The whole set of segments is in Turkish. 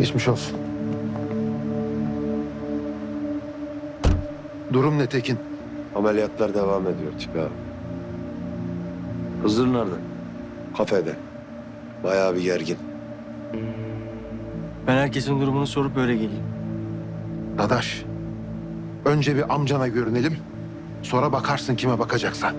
Geçmiş olsun. Durum ne Tekin? Ameliyatlar devam ediyor abi. Hızır nerede? Kafede. Bayağı bir gergin. Ben herkesin durumunu sorup öyle geleyim. Dadaş. Önce bir amcana görünelim. Sonra bakarsın kime bakacaksan.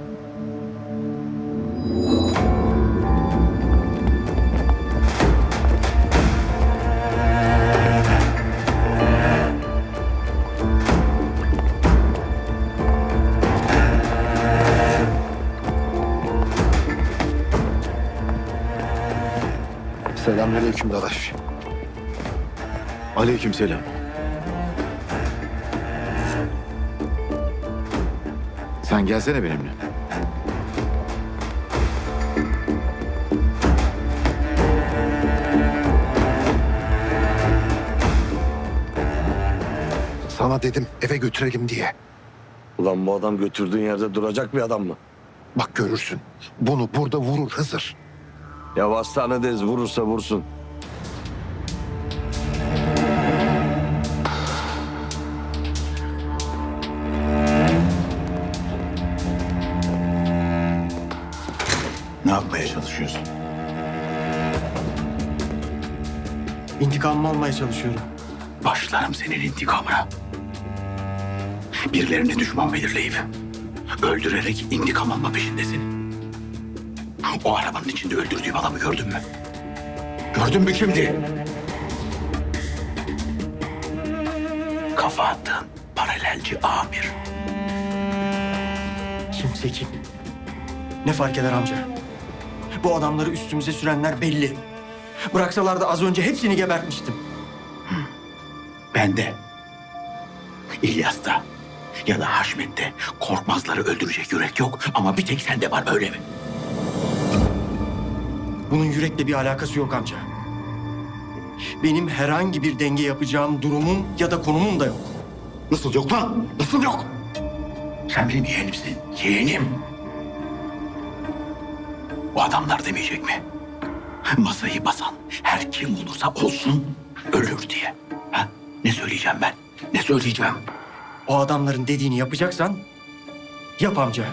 Selamünaleyküm Dadaş. Aleykümselam. Sen gelsene benimle. Sana dedim eve götürelim diye. Ulan bu adam götürdüğün yerde duracak bir adam mı? Bak görürsün. Bunu burada vurur Hızır. Ya hastanedeyiz vurursa vursun. Ne yapmaya çalışıyorsun? İntikamımı almaya çalışıyorum. Başlarım senin intikamına. Birilerini düşman belirleyip öldürerek intikam alma peşindesin. O arabanın içinde öldürdüğüm adamı gördün mü? Gördün mü kimdi? Kafa attığın paralelci amir. Kimse kim? Ne fark eder amca? Bu adamları üstümüze sürenler belli. Bıraksalar da az önce hepsini gebertmiştim. Ben de. İlyas'ta ya da Haşmet'te korkmazları öldürecek yürek yok ama bir tek sende var öyle mi? Bunun yürekle bir alakası yok amca. Benim herhangi bir denge yapacağım durumum ya da konumum da yok. Nasıl yok lan? Nasıl yok? Sen benim yeğenimsin. Yeğenim. O adamlar demeyecek mi? Masayı basan her kim olursa olsun ölür diye. Ha? Ne söyleyeceğim ben? Ne söyleyeceğim? O adamların dediğini yapacaksan yap amca.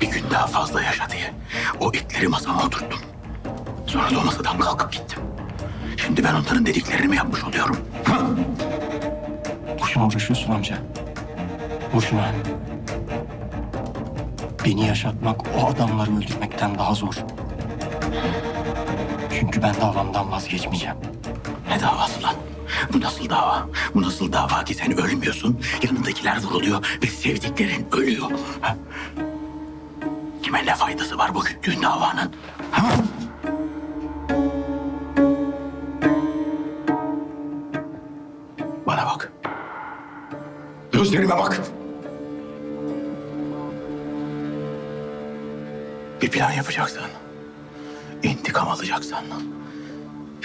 Bir gün daha fazla yaşa diye o itleri masama oturttun. Sonra da o masadan kalkıp gittim. Şimdi ben onların dediklerini mi yapmış oluyorum? Ha? Boşuna uğraşıyorsun amca. Boşuna. Beni yaşatmak o adamları öldürmekten daha zor. Çünkü ben davamdan vazgeçmeyeceğim. Ne davası lan? Bu nasıl dava? Bu nasıl dava ki sen ölmüyorsun, yanındakiler vuruluyor ve sevdiklerin ölüyor. Ha? Kime ne faydası var bu güttüğün davanın? Ha? Bana bak. Gözlerime bak. Bir plan yapacaksan, intikam alacaksan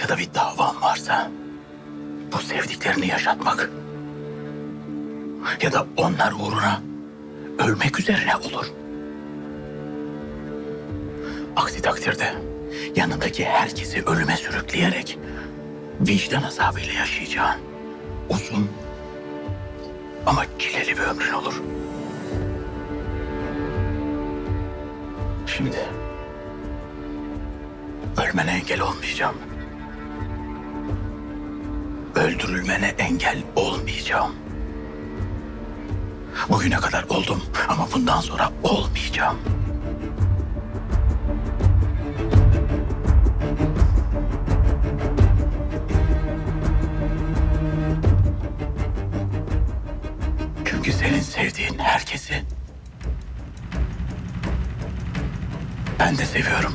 ya da bir davan varsa bu sevdiklerini yaşatmak ya da onlar uğruna ölmek üzerine olur. Aksi takdirde yanındaki herkesi ölüme sürükleyerek vicdan azabıyla yaşayacağın uzun ama çileli bir ömrün olur. Şimdi ölmene engel olmayacağım. Öldürülmene engel olmayacağım. Bugüne kadar oldum ama bundan sonra olmayacağım. Çünkü senin sevdiğin herkesi ben de seviyorum.